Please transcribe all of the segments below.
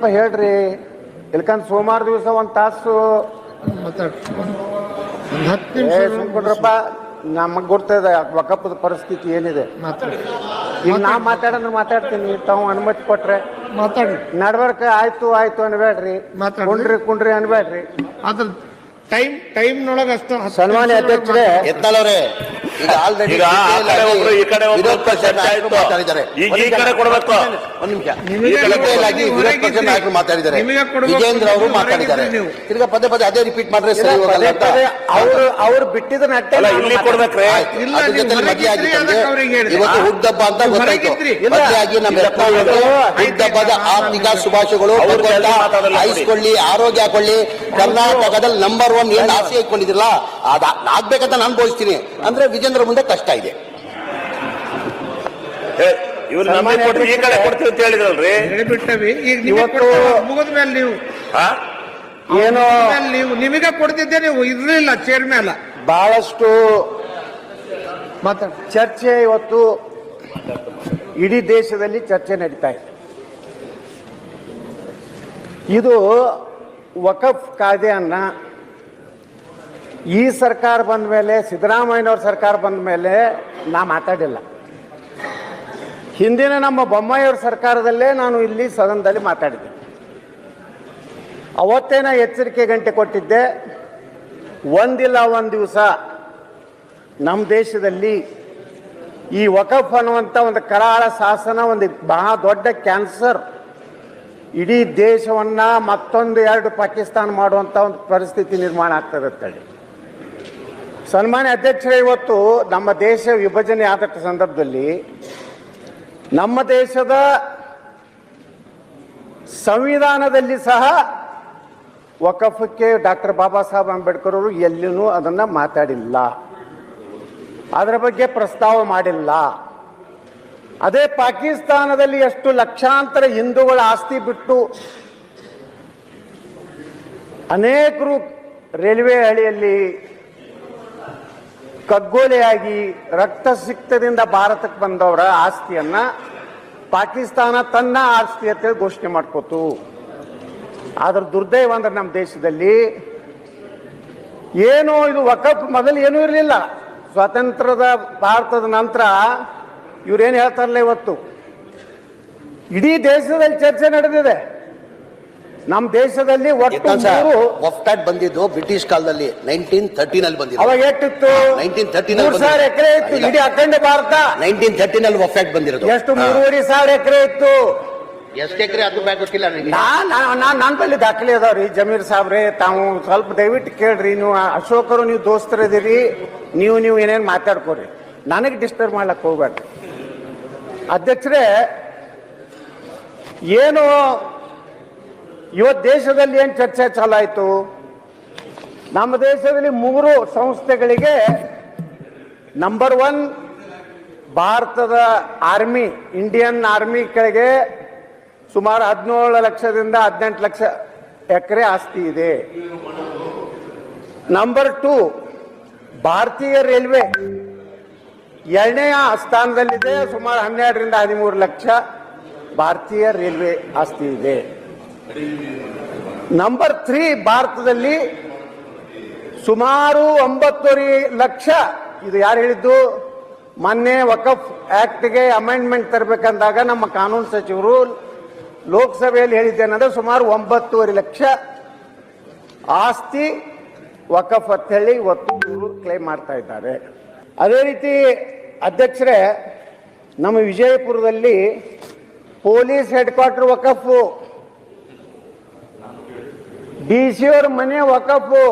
ಸ್ವಲ್ಪ ಹೇಳ್ರಿ. ಇಲ್ಕಂದ್ ಸೋಮವಾರ ದಿವಸ ಒಂದ್ ತಾಸು. ಸುಮ್ಕೊಂಡ್ರಪ್ಪ ನಮಗ್ ಗೊತ್ತದ ವಕಫದ ಪರಿಸ್ಥಿತಿ ಏನಿದೆ. ಮಾತಾಡಿ. ಈಗ ನಾ ಮಾತಾಡಂದ್ರೆ ಮಾತಾಡ್ತೀನಿ. ತಾವು ಅನುಮತಿ ಕೊಟ್ರೆ. ಮಾತಾಡಿ. ನಡ್ಬರ್ಕ ಆಯ್ತು ಆಯ್ತು ಅನ್ಬೇಡ್ರಿ. ಕುಂಡ್ರಿ ಕುಂಡ್ರಿ ಅನ್ಬೇಡ್ರಿ ಅದ್ರ ಟೈಮ್ ಟೈಮ್ನೊಳಗೆ ಅಷ್ಟು ಸನ್ಮಾನ್ಯ ಅಧ್ಯಕ್ಷರೇ. ಅವರೇ ಈಗ ಆಲ್ರೆಡಿ ಈಗ ಆ ಕಡೆ ಒಬ್ರು, ಈ ಕಡೆ ಒಬ್ರು ವಿರೋಧ ಪಕ್ಷ ಚರ್ಚೆ ನಾಯಕರು ಆಯ್ತು. ಮಾತಾಡಿದ್ದಾರೆ ಈಗ ಈ ಕಡೆ ಕೊಡ್ಬೇಕು. ಒಂದ್ ನಿಮಿಷ ನಿಮಗೆ ಈಗ detail ಆಗಿ ನೀವು ವಿರೋಧ ಪಕ್ಷ ಹೊರಗಿದ್ರಿ. ನಾಯಕರು ಮಾತಾಡಿದ್ದಾರೆ ನಿಮಗೆ ಕೊಡ್ಬೇಕು, ವಿಜೇಂದ್ರ ಅವರು ಮಾತಾಡಿದ್ದಾರೆ ನೀವು. ತಿರ್ಗಾ ಪದೇ ಪದೇ ಅದೇ ರಿಪೀಟ್ ಮಾಡ್ರೆ ಸರಿ ಹೋಗಲ್ಲ ಅಂತ ಅವ್ರು ಅವ್ರು ಬಿಟ್ಟಿದ್ದನ್ನ ಅಟ್ಟೆ ಅಲ್ಲ ಇಲ್ಲಿ ಮಾತಾಡ್ತೀನಿ. ಆಯ್ತು. ಇಲ್ಲ, ಅದ್ರ ನೀವು ಜೊತೆ ಮದುವೆ ಹೊರಗಿದ್ರಿ, ಅದಕ್ಕೆ ಅವ್ರಿಗೆ ಹೇಳಿದೆ. ಇವತ್ತು ಹುಟ್ಟಬ್ಬ ಅಂತ ನೀವು ಗೊತ್ತಾಯ್ತು ಹೊರಗಿದ್ರಿ. ಇಲ್ಲ. ಮದುವೆಯಾಗಿ ನಮ್ಮ ಅವರು ಆರ್ಥಿಕ ಶುಭಾಶಯಗಳು ಅವ್ರು ಭಗವಂತ ಜಲ್ದಿ ಮಾತಾಡಲ್ಲ ಬಿಡಿ. ಆಯ್ಸ್ಕೊಳ್ಳಿ ಆರೋಗ್ಯ ಹಾಕೊಳ್ಳಿ ಕರ್ನಾಟಕದಲ್ಲಿ ನಂಬರ್ ಒನ್ ಏನ್ ಆಸೆ ಇಟ್ಕೊಂಡಿದಿರಲ್ಲ ಅದ ಆಗ್ಬೇಕಂತ ನಾನು ಬೋಧಿಸ್ತೀನಿ ಅಂದ್ರೆ ವಿಜೇಂದ್ರ ಮುಂದೆ ಕಷ್ಟ ಇದೆ. ಇವ್ರು ನಮಗೆ ಕೊಟ್ಟು ಈ ಕಡೆ ಕೊಡ್ತೀವಿ ಅಂತ ಹೇಳಿದ್ರಲ್ರಿ? ಹೇಳಿಬಿಟ್ಟವಿ. ಈಗ ನಿಮಗೆ ಇವತ್ತು- ಮುಗಿದ ಮೇಲೆ ನೀವು. ಹಾ? ಏನೋ ನೀವು. ನಿಮಗೆ ಕೊಡ್ತಿದ್ದೆ ನೀವು ಇರ್ಲಿಲ್ಲ ಚೇರ್ ಮೇಲೆ. ಬಹಳಷ್ಟು ಮಾತಾಡಿ ಚರ್ಚೆ ಇವತ್ತು ಇಡೀ ದೇಶದಲ್ಲಿ ಚರ್ಚೆ ನಡೀತಾ ಇದೆ. ಇದು ವಕಫ್ ಕಾಯ್ದೆಯನ್ನ ಈ ಸರ್ಕಾರ ಬಂದ ಮೇಲೆ, ಸಿದ್ದರಾಮಯ್ಯನವ್ರ ಸರ್ಕಾರ ಬಂದ ಮೇಲೆ ನಾ ಮಾತಾಡಿಲ್ಲ. ಹಿಂದಿನ ನಮ್ಮ ಬೊಮ್ಮಾಯಿಯವ್ರ ಸರ್ಕಾರದಲ್ಲೇ ನಾನು ಇಲ್ಲಿ ಸದನದಲ್ಲಿ ಮಾತಾಡಿದ್ದೆ. ಅವತ್ತೇನ ಎಚ್ಚರಿಕೆ ಗಂಟೆ ಕೊಟ್ಟಿದ್ದೆ, ಒಂದಿಲ್ಲ ಒಂದು ದಿವಸ ನಮ್ಮ ದೇಶದಲ್ಲಿ ಈ ವಕಫ್ ಅನ್ನುವಂಥ ಒಂದು ಕರಾಳ ಶಾಸನ, ಒಂದು ಬಹಳ ದೊಡ್ಡ ಕ್ಯಾನ್ಸರ್ ಇಡೀ ದೇಶವನ್ನು ಮತ್ತೊಂದು ಎರಡು ಪಾಕಿಸ್ತಾನ ಮಾಡುವಂಥ ಒಂದು ಪರಿಸ್ಥಿತಿ ನಿರ್ಮಾಣ ಆಗ್ತದೆ ಅಂತೇಳಿ ಸನ್ಮಾನ್ಯ ಅಧ್ಯಕ್ಷರೇ, ಇವತ್ತು ನಮ್ಮ ದೇಶ ವಿಭಜನೆ ಆದ ಸಂದರ್ಭದಲ್ಲಿ ನಮ್ಮ ದೇಶದ ಸಂವಿಧಾನದಲ್ಲಿ ಸಹ ವಕಫಕ್ಕೆ ಡಾಕ್ಟರ್ ಬಾಬಾ ಸಾಹೇಬ್ ಅಂಬೇಡ್ಕರ್ ಅವರು ಎಲ್ಲಿನೂ ಅದನ್ನು ಮಾತಾಡಿಲ್ಲ. ಅದರ ಬಗ್ಗೆ ಪ್ರಸ್ತಾವ ಮಾಡಿಲ್ಲ. ಅದೇ ಪಾಕಿಸ್ತಾನದಲ್ಲಿ ಎಷ್ಟು ಲಕ್ಷಾಂತರ ಹಿಂದೂಗಳ ಆಸ್ತಿ ಬಿಟ್ಟು ಅನೇಕರು ರೈಲ್ವೆ ಹಳಿಯಲ್ಲಿ ಕಗ್ಗೋಲೆಯಾಗಿ ರಕ್ತ ಸಿಕ್ತದಿಂದ ಭಾರತಕ್ಕೆ ಬಂದವರ ಆಸ್ತಿಯನ್ನ ಪಾಕಿಸ್ತಾನ ತನ್ನ ಆಸ್ತಿ ಅಂತೇಳಿ ಘೋಷಣೆ ಮಾಡ್ಕೋತು. ಆದ್ರೆ ದುರ್ದೈವ ಅಂದ್ರೆ ನಮ್ಮ ದೇಶದಲ್ಲಿ ಏನು ಇದು ವಕಫ್ ಮೊದಲು ಏನೂ ಇರಲಿಲ್ಲ. ಸ್ವಾತಂತ್ರ್ಯದ ಭಾರತದ ನಂತರ ಇವ್ರೇನು ಹೇಳ್ತಾರಲ್ಲ ಇವತ್ತು? ಇಡೀ ದೇಶದಲ್ಲಿ ಚರ್ಚೆ ನಡೆದಿದೆ. ನಮ್ಮ ದೇಶದಲ್ಲಿ ಒಟ್ಟು ಮೂರು ವಫ್ಟಾಟ್ ಬಂದಿದ್ದು ಬ್ರಿಟಿಷ್ ಕಾಲದಲ್ಲಿ ನೈನ್ಟೀನ್ ಥರ್ಟೀನ್ ಅಲ್ಲಿ ಬಂದಿದ್ದು. ಅವಾಗ ಎಷ್ಟಿತ್ತು 1913 ನಲ್ಲಿ ಮೂರು ಸಾವಿರ ಎಕರೆ ಇತ್ತು. ಇಡೀ ಅಖಂಡ ಭಾರತ. ನೈನ್ಟೀನ್ ಥರ್ಟೀನ್ ಅಲ್ಲಿ ವಫ್ಟಾಟ್ ಬಂದಿರೋದು. ಎಷ್ಟು? ಮೂರುವರೆ ಸಾವಿರ ಎಕರೆ ಇತ್ತು. ಎಷ್ಟು ಎಕರೆ ಅದು ಬ್ಯಾಗ್ ಗೊತ್ತಿಲ್ಲ ನಾನು ನಾನ್ ನಾನ್ ನನ್ನ ಬಳಿ ದಾಖಲೆ ಅದಾವ್ರಿ ಜಮೀರ್ ಸಾಬ್ರೆ. ತಾವು ಸ್ವಲ್ಪ ದಯವಿಟ್ಟು ಕೇಳ್ರಿ. ನೀವು ಅಶೋಕರು ನೀವು ದೋಸ್ತರದಿರಿ ನೀವು ನೀವು ಏನೇನು ಮಾತಾಡ್ಕೋರಿ. ನನಗೆ ಡಿಸ್ಟರ್ಬ್ ಮಾಡ್ಲಕ್ ಹೋಗ್ಬೇಡ್ರಿ ಅಧ್ಯಕ್ಷರೇ ಏನು ಇವತ್ತು ದೇಶದಲ್ಲಿ ಏನು ಚರ್ಚೆ ಚಾಲಾಯಿತು? ನಮ್ಮ ದೇಶದಲ್ಲಿ ಮೂರು ಸಂಸ್ಥೆಗಳಿಗೆ ನಂಬರ್ ಒನ್ ಭಾರತದ ಆರ್ಮಿ ಇಂಡಿಯನ್ ಆರ್ಮಿ ಕೆಳಗೆ ಸುಮಾರು ಹದಿನೇಳು ಲಕ್ಷದಿಂದ ಹದಿನೆಂಟು ಲಕ್ಷ ಎಕರೆ ಆಸ್ತಿ ಇದೆ. ನಂಬರ್ ಟು ಭಾರತೀಯ ರೈಲ್ವೆ ಎರಡನೆಯ ಸ್ಥಾನದಲ್ಲಿದೆ, ಸುಮಾರು ಹನ್ನೆರಡರಿಂದ ಹದಿಮೂರು ಲಕ್ಷ ಭಾರತೀಯ ರೈಲ್ವೆ ಆಸ್ತಿ ಇದೆ. ನಂಬರ್ ತ್ರೀ ಭಾರತದಲ್ಲಿ ಸುಮಾರು ಒಂಬತ್ತುವರೆ ಲಕ್ಷ, ಇದು ಯಾರು ಹೇಳಿದ್ದು? ಮೊನ್ನೆ ವಕಫ್ ಆಕ್ಟ್ಗೆ ಅಮೆಂಡ್ಮೆಂಟ್ ತರಬೇಕಂದಾಗ ನಮ್ಮ ಕಾನೂನು ಸಚಿವರು ಲೋಕಸಭೆಯಲ್ಲಿ ಹೇಳಿದ್ದೇನೆಂದ್ರೆ ಸುಮಾರು ಒಂಬತ್ತುವರೆ ಲಕ್ಷ ಆಸ್ತಿ ವಕಫ್ ಅಂತ ಹೇಳಿ ಇವತ್ತು ಕ್ಲೇಮ್ ಮಾಡ್ತಾ ಇದ್ದಾರೆ. ಅದೇ ರೀತಿ ಅಧ್ಯಕ್ಷರೇ, ನಮ್ಮ ವಿಜಯಪುರದಲ್ಲಿ ಪೊಲೀಸ್ ಹೆಡ್ ಕ್ವಾರ್ಟರ್ ವಕಫು ಡಿ ಸಿ ಅವ್ರ ಮನೆ ವಕಫು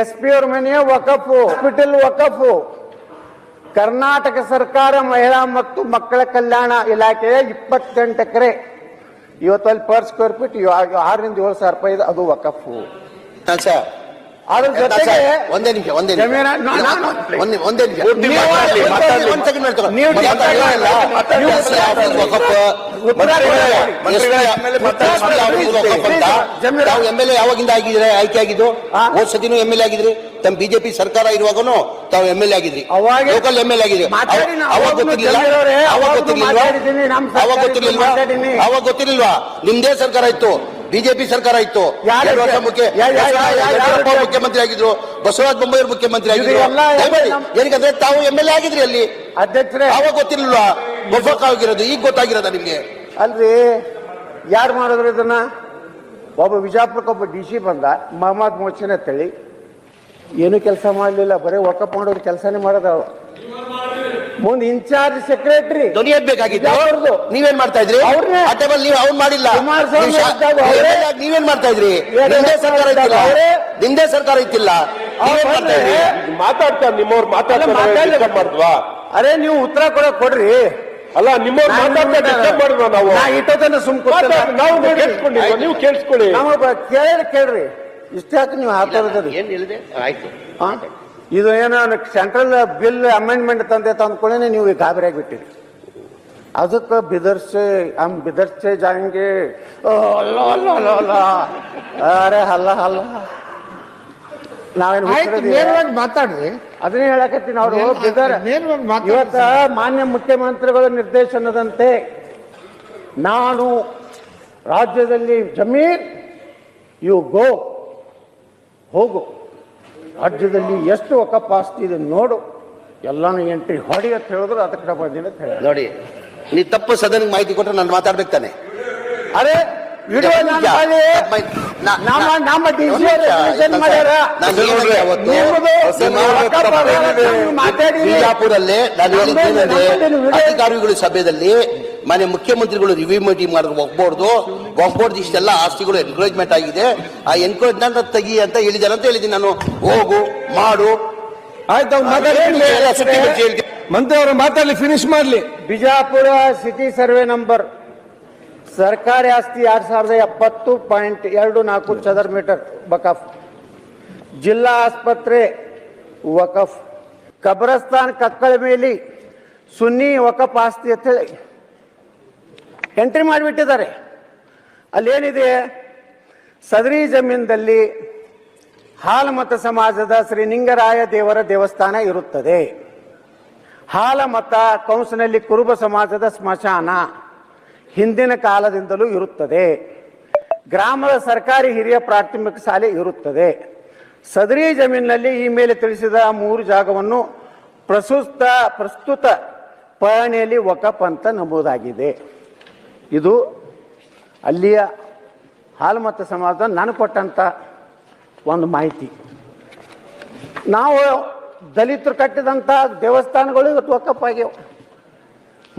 ಎಸ್ ಪಿ ಅವ್ರ ಮನೆ ವಕಫು ಹಾಸ್ಪಿಟಲ್ ವಕಫು. ಕರ್ನಾಟಕ ಸರ್ಕಾರ ಮಹಿಳಾ ಮತ್ತು ಮಕ್ಕಳ ಕಲ್ಯಾಣ ಇಲಾಖೆಯ ಇಪ್ಪತ್ತೆಂಟು ಎಕರೆ. ಇವತ್ತಲ್ಲಿ ಪರ್ ಸ್ಕ್ವೇರ್ ಫೀಟ್ ಆರರಿಂದ ಏಳು ಸಾವಿರ ರೂಪಾಯಿ ಅದು ವಕಫು. ಸರ್. ಅದ್ರ ಜೊತೆಗೆ ಒಂದೇ ನಿಮಿಷ ಒಂದೇ ನಿಮಿಷ. ಎಂ ಎಲ್ ಎ ಯಾವಾಗಿಂದ ಆಗಿದ್ರೆ ಆಯ್ಕೆ ಆಗಿದ್ದು? ಆ? ಹೋದ್ ಸತಿನೂ ಎಂ ಎಲ್ ಎ ಆಗಿದ್ರಿ. ತಮ್ಮ ಬಿಜೆಪಿ ಸರ್ಕಾರ ಇರುವಾಗನು ತಾವು ಎಂ ಎಲ್ ಎ ಆಗಿದ್ರಿ. ಲೋಕಲ್ ಎಂ ಎಲ್ ಆಗಿದ್ರಿ. ಅವಾಗ ಗೊತ್ತಿರಲಿಲ್ಲ? ಗೊತ್ತಿರ್ಲಿಲ್ಲ ಅವಾಗ ಅವಾಗ್ಲೂ ಗೊತ್ತಿರ್ಲಿಲ್ವಾ? ಅವಾಗ ಗೊತ್ತಿರ್ಲಿಲ್ವಾ? ಮಾತಾಡಿದ್ದೀನಿ. ಅವಾಗ ಗೊತ್ತಿರ್ಲಿಲ್ವಾ? ನಿಮ್ದೇ ಸರ್ಕಾರ ಇತ್ತು. ಬಿಜೆಪಿ ಸರ್ಕಾರ ಇತ್ತು. ಮುಖ್ಯಮಂತ್ರಿ ಆಗಿದ್ರು. ಬಸವರಾಜ ಬೊಮ್ಮಾಯಿ ಮುಖ್ಯಮಂತ್ರಿ ಆಗಿದ್ರು. ಏನಕ್ಕಂದ್ರೆ ತಾವು ಎಂ ಎಲ್ ಎ ಆಗಿದ್ರಿ ಅಲ್ಲಿ. ಅಧ್ಯಕ್ಷರೇ. ಅವಾಗ ಗೊತ್ತಿರ್ಲಿಲ್ವಾ? ಬಫಕ್ ಆಗಿರೋದು ಈಗ ಗೊತ್ತಾಗಿರೋದ ನಿಮಗೆ? ಅಲ್ರಿ ಯಾರು ಮಾಡಿದ್ರು ಇದನ್ನ? ಒಬ್ಬ ವಿಜಾಪುರಕ್ಕೆ ಒಬ್ಬ ಡಿ ಸಿ ಬಂದ ಮಹಮ್ಮದ್ ಮೋಚನ್ ಅಂತೇಳಿ. ಏನು ಕೆಲಸ ಮಾಡಲಿಲ್ಲ ಬರೀ ವರ್ಕಪ್ ಮಾಡೋರು ಕೆಲಸನೇ ಮಾಡೋದು ಅವ ಮುಂದೆ ಇನ್ಚಾರ್ಜ್ ಸೆಕ್ರೆಟರಿ ಧ್ವನಿ ಬೇಕಾಗಿತ್ತು? ಅವ್ರದ್ದು ನೀವೇನ್ ಮಾಡ್ತಾ ಇದ್ರಿ? ಅವ್ರನ್ನೇ. ಆ ಟೈಮಲ್ಲಿ ನೀವು ಅವ್ರು ಮಾಡಿಲ್ಲ. ಕುಮಾರಸ್ವಾಮಿ ನೀವು ಶಾ- ಇದ್ದಾಗ ಅವರೇ. ನೀವೇನ್ ಮಾಡ್ತಾ ಇದ್ರಿ? ನಿಮ್ದೇ ಸರ್ಕಾರ ಇತ್ತಿಲ್ಲ ಅವರೇ. ನಿಮ್ದೇ ಸರ್ಕಾರ ಇತ್ತಿಲ್ಲ ನೀವೇನ್ ಮಾಡ್ತಾ ಇದ್ರಿ? ಮಾತಾಡ್ತಾರೆ ನಿಮ್ಮವ್ರು ಅಲ್ಲ, ಮಾತಾಡ್ಲಿ. ಮಾತಾಡ್ತಾರೆ ಮಾಡಿದ್ವಾ ಅರೇ ನೀವು ಉತ್ತರ ಕೊಡಕ್ ಕೊಡ್ರಿ. ಅಲ್ಲ ನಿಮ್ಮ ಮಾತಾಡ್ತಾ ಡಿಸ್ಟರ್ಬ್ ಮಾಡಿದ್ವಾ ನಾವು? ನಾ ಇಟ್ಟೋದನ್ನ ಸುಮ್ ನಾವು ಕೇಳಿಸ್ಕೊಂಡಿಲ್ವಾ? ನೀವು ಕೇಳಿಸ್ಕೊಳ್ಳಿ. ನಾವು ಕೇಳಿ ಕೇಳ್ರಿ. ಇಷ್ಟಾಕ ನೀವು ಹಾಕೋದ್ರಿ ಏನ್ ಹೇಳಿದೆ? ಆಯ್ತು. ಇದು ಏನೋ ಸೆಂಟ್ರಲ್ ಬಿಲ್ ಅಮೆಂಡ್ಮೆಂಟ್ ತಂದೆ ತಂದ್ಕೊಳ್ಳೇನೆ ನೀವು ಈಗ ಗಾಬರಿ ಆಗಿಬಿಟ್ಟಿರಿ. ಅದಕ್ಕೆ ಬಿದರ್ಸೆ ಅಮ್ ಬಿದರ್ಸೆ ಜಾಂಗೆ ಓ, ಅಲ್ಲ ಅಲ್ಲ ಅಲ್ಲ ಅಲ್ಲ. ಅರೆ ಹಲ್ಲ ಹಲ್ಲ. ನಾವೇನು ಆಯ್ತು ನೇರವಾಗಿ ಮಾತಾಡ್ರಿ. ಅದನ್ನೇ ಹೇಳಕತ್ತೀನಿ ಅವರು ನೇರವಾಗಿ ಮಾತಾಡಿ ಇವತ್ತ ಮಾನ್ಯ ಮುಖ್ಯಮಂತ್ರಿಗಳ ನಿರ್ದೇಶನದಂತೆ ನಾನು ರಾಜ್ಯದಲ್ಲಿ ಜಮೀರ್ ಯು ಗೋ ಹೋಗು. ರಾಜ್ಯದಲ್ಲಿ ಎಷ್ಟು ಒಕ್ಕಪ್ಪ ಆಸ್ತಿ ಇದೆ ನೋಡು. ಎಲ್ಲಾನು ಎಂಟ್ರಿ ಹೊಡಿ ಅಂತ ಹೇಳಿದ್ರು ಅದಕ್ಕೆ ಬಂದಿಲ್ಲ ಅಂತ ಹೇಳಿ. ನೋಡಿ ನೀ ತಪ್ಪು ಸದನಿಗೆ ಮಾಹಿತಿ ಕೊಟ್ಟರೆ ನಾನು ಮಾತಾಡ್ಬೇಕು ತಾನೆ. ಅರೆ ವಿಡಿಯೋ ನನ್ನ ಬಳಿ ನಮ್ಮ ನಮ್ಮ ಡಿ ಸಿ ಮಾಡ್ಯಾರ? ನಾನು ಹೇಳಿದ್ದೆ ಅವತ್ತು ನಿಮ್ಮದು ನಿಮ್ಮ ಬಿಜಾಪುರಲ್ಲೇ ಅಧಿಕಾರಿಗಳ ಸಭೆಯಲ್ಲಿ ಮನೆ ಮುಖ್ಯಮಂತ್ರಿಗಳು ರಿವ್ಯೂ ಮೀಟಿಂಗ್ ಮಾಡಿದ್ರು ಹೋಗ್ಬಾರ್ದು ಹೋಗ್ಬಾರ್ದು ಇಷ್ಟೆಲ್ಲ ಆಸ್ತಿಗಳು ಎನ್ಕರೇಜ್ಮೆಂಟ್ ಆಗಿದೆ. ಆ ಎನ್ಕರೇಜ್ಮೆಂಟ್ ತೆಗಿ ಅಂತ ಹೇಳಿದ್ದಾರೆ ಅಂತ ಹೇಳಿದ್ದೀನಿ ನಾನು. ಹೋಗು ಮಾಡು. ಆಯ್ತು. ಮಂತ್ರಿ ಅವರು ಮಾತಾಡಲಿ ಫಿನಿಶ್ ಮಾಡಲಿ. ಬಿಜಾಪುರ ಸಿಟಿ ಸರ್ವೆ ನಂಬರ್ ಸರ್ಕಾರಿ ಆಸ್ತಿ ಎರಡ್ ಸಾವಿರದ ಎಪ್ಪತ್ತು ಪಾಯಿಂಟ್ ಎರಡು ನಾಲ್ಕು ಚದರ ಮೀಟರ್ ವಕಫ್. ಜಿಲ್ಲಾ ಆಸ್ಪತ್ರೆ ವಕಫ್. ಕಬ್ರಸ್ತಾನ್ ಕಕ್ಕಳ ಮೇಲೆ ಸುನ್ನಿ ವಕಫ್ ಆಸ್ತಿ ಅಂತ ಹೇಳಿ ಎಂಟ್ರಿ ಮಾಡಿಬಿಟ್ಟಿದ್ದಾರೆ. ಅಲ್ಲೇನಿದೆ? ಸದರಿ ಜಮೀನದಲ್ಲಿ ಹಾಲಮತ ಸಮಾಜದ ಶ್ರೀ ನಿಂಗರಾಯ ದೇವರ ದೇವಸ್ಥಾನ ಇರುತ್ತದೆ. ಹಾಲಮತ ಕೌನ್ಸಿನಲ್ಲಿ ಕುರುಬ ಸಮಾಜದ ಸ್ಮಶಾನ. ಹಿಂದಿನ ಕಾಲದಿಂದಲೂ ಇರುತ್ತದೆ. ಗ್ರಾಮದ ಸರ್ಕಾರಿ ಹಿರಿಯ ಪ್ರಾಥಮಿಕ ಶಾಲೆ ಇರುತ್ತದೆ. ಸದರಿ ಜಮೀನಿನಲ್ಲಿ ಈ ಮೇಲೆ ತಿಳಿಸಿದ ಮೂರು ಜಾಗವನ್ನು ಪ್ರಸ್ತುತ ಪ್ರಸ್ತುತ ಪಹಣಿಯಲ್ಲಿ ವಕಪ್ ಅಂತ ನಮೂದಾಗಿದೆ ಇದು ಅಲ್ಲಿಯ ಹಾಲುಮತ ಸಮಾಜದ ನಾನು ಕೊಟ್ಟಂತ ಒಂದು ಮಾಹಿತಿ. ನಾವು ದಲಿತರು ಕಟ್ಟಿದಂಥ ದೇವಸ್ಥಾನಗಳು ಇವತ್ತು ವಕಫ್ ಆಗ್ಯಾವ.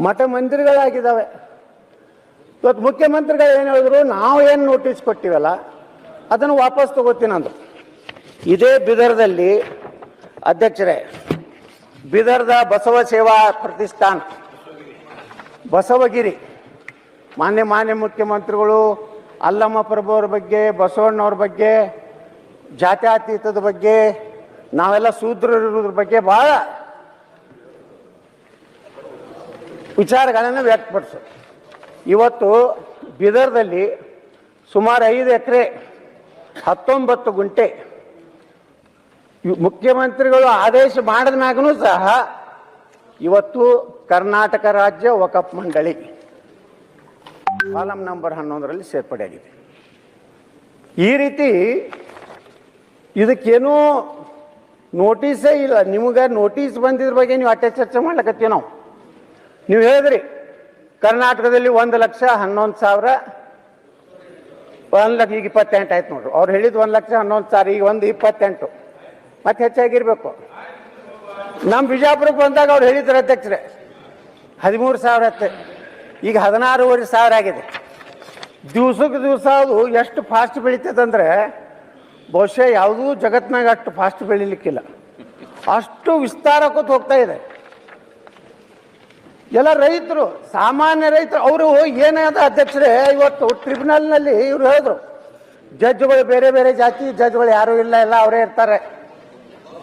ಮಠ ಮಂದಿರಗಳಾಗಿದ್ದಾವೆ. ಇವತ್ತು ಮುಖ್ಯಮಂತ್ರಿಗಳು ಏನು ಹೇಳಿದ್ರು? ನಾವು ಏನು ನೋಟಿಸ್ ಕೊಟ್ಟಿವಲ್ಲ, ಅದನ್ನು ವಾಪಸ್ ತಗೋತೀನಿ ಅಂದರು. ಇದೇ ಬಿದರ್ದಲ್ಲಿ, ಅಧ್ಯಕ್ಷರೇ, ಬಿದರ್ದ ಬಸವ ಸೇವಾ ಪ್ರತಿಷ್ಠಾನ, ಬಸವಗಿರಿ. ಮಾನ್ಯ ಮಾನ್ಯ ಮುಖ್ಯಮಂತ್ರಿಗಳು, ಅಲ್ಲಮ್ಮ ಪ್ರಭು ಅವ್ರ ಬಗ್ಗೆ, ಬಸವಣ್ಣವ್ರ ಬಗ್ಗೆ, ಜಾತ್ಯತೀತದ ಬಗ್ಗೆ, ನಾವೆಲ್ಲ ಶೂದ್ರರಿರೋದ್ರ ಬಗ್ಗೆ ಭಾಳ ವಿಚಾರಗಳನ್ನು ವ್ಯಕ್ತಪಡಿಸು ಇವತ್ತು ಬಿದರ್ದಲ್ಲಿ ಸುಮಾರು ಐದು ಎಕರೆ, ಹತ್ತೊಂಬತ್ತು ಗುಂಟೆ ಮುಖ್ಯಮಂತ್ರಿಗಳು ಆದೇಶ ಮಾಡಿದ ಮ್ಯಾಗೂ ಸಹ ಇವತ್ತು ಕರ್ನಾಟಕ ರಾಜ್ಯ ವಕಫ್ ಮಂಡಳಿ ಕಾಲಂ ನಂಬರ್ ಹನ್ನೊಂದರಲ್ಲಿ ಸೇರ್ಪಡೆಯಾಗಿದೆ. ಈ ರೀತಿ ಇದಕ್ಕೇನೂ ನೋಟಿಸೇ ಇಲ್ಲ. ನಿಮಗೆ ನೋಟಿಸ್ ಬಂದಿದ್ರ ಬಗ್ಗೆ ನೀವು ಅಟ್ಟೆ ಚರ್ಚೆ ಮಾಡ್ಲಕತ್ತೀವಿ ನಾವು. ನೀವು ಹೇಳಿದ್ರಿ ಕರ್ನಾಟಕದಲ್ಲಿ ಒಂದು ಲಕ್ಷ ಹನ್ನೊಂದು ಸಾವಿರ, ಒಂದು ಲಕ್ಷ, ಈಗ ಇಪ್ಪತ್ತೆಂಟು ಆಯ್ತು ನೋಡ್ರಿ. ಅವ್ರು ಹೇಳಿದ ಒಂದು ಲಕ್ಷ ಹನ್ನೊಂದು ಸಾವಿರ, ಈಗ ಒಂದು ಇಪ್ಪತ್ತೆಂಟು. ಮತ್ತೆ ಹೆಚ್ಚಾಗಿರ್ಬೇಕು ನಮ್ಮ ಬಿಜಾಪುರಕ್ಕೆ ಬಂದಾಗ ಅವ್ರು ಹೇಳಿದ್ರು ಅಧ್ಯಕ್ಷರೇ, ಹದಿಮೂರು ಸಾವಿರ ಹತ್ತೆ ಈಗ ಹದಿನಾರೂವರೆ ಸಾವಿರ ಆಗಿದೆ. ದಿವ್ಸಕ್ಕೆ ದಿವಸ ಅದು ಎಷ್ಟು ಫಾಸ್ಟ್ ಬೆಳೀತದಂದ್ರೆ, ಬಹುಶಃ ಯಾವುದೂ ಜಗತ್ತಿನಾಗ ಅಷ್ಟು ಫಾಸ್ಟ್ ಬೆಳಿಲಿಕ್ಕಿಲ್ಲ. ಅಷ್ಟು ವಿಸ್ತಾರಕ್ಕೂ ಹೋಗ್ತಾ ಇದೆ. ಎಲ್ಲ ರೈತರು ಸಾಮಾನ್ಯ ರೈತರು ಅವರು ಏನಾದ ಅಧ್ಯಕ್ಷರೇ ಇವತ್ತು ಟ್ರಿಬ್ಯುನಲ್ನಲ್ಲಿ ಇವ್ರು ಹೇಳಿದ್ರು ಜಡ್ಜ್ಗಳು ಬೇರೆ ಬೇರೆ ಜಾತಿ ಜಡ್ಜ್ಗಳು ಯಾರು ಇಲ್ಲ ಎಲ್ಲ ಅವರೇ ಇರ್ತಾರೆ.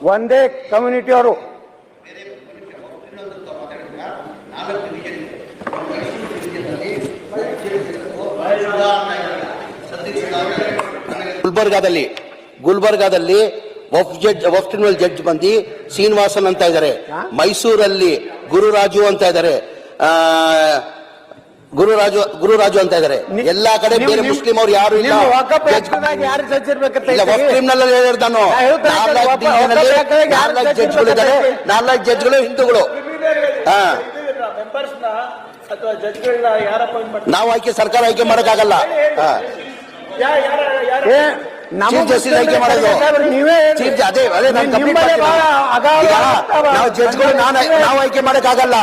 ಒಂದೇ ಕಮ್ಯುನಿಟಿಯವರು ಗುಲ್ಬರ್ಗಾದಲ್ಲಿ ಗುಲ್ಬರ್ಗಾದಲ್ಲಿ ವಫ್ ಜಡ್ಜ್ ವಫ್ ಟ್ರಿಬ್ಯುನಲ್ ಜಡ್ಜ್ ಬಂದು ಶ್ರೀನಿವಾಸನ್ ಅಂತ ಇದ್ದಾರೆ ಮೈಸೂರಲ್ಲಿ ಗುರುರಾಜು ಅಂತ ಇದ್ದಾರೆ. ಆ, ಗುರುರಾಜು ಗುರುರಾಜು ಅಂತ ಇದ್ದಾರೆ. ಎಲ್ಲಾ ಕಡೆ ಬೇರೆ ಮುಸ್ಲಿಂ ಅವ್ರು ಯಾರು ಇಲ್ಲ. ನಾನು. ನಾಲ್ಕು ಜಡ್ಜ್ಗಳು ಇದ್ದಾರೆ. ನಾಲ್ಕು ಜಡ್ಜ್ಗಳು ಹಿಂದೂಗಳು. ಹಾ. ನಾವು ಆಯ್ಕೆ ಸರ್ಕಾರ ಆಯ್ಕೆ ಮಾಡಕ್ಕಾಗಲ್ಲ. ಹಾ. ಚೀಫ್ ಜಸ್ಟಿಸ್ ಆಯ್ಕೆ ಮಾಡೋದು. ಚೀಫ್ ಅದೇ ಅದೇ ನಾನು ನಾವು ಜಡ್ಜ್ಗಳು ನಾವು ಆಯ್ಕೆ ಮಾಡಕ್ಕಾಗಲ್ಲ.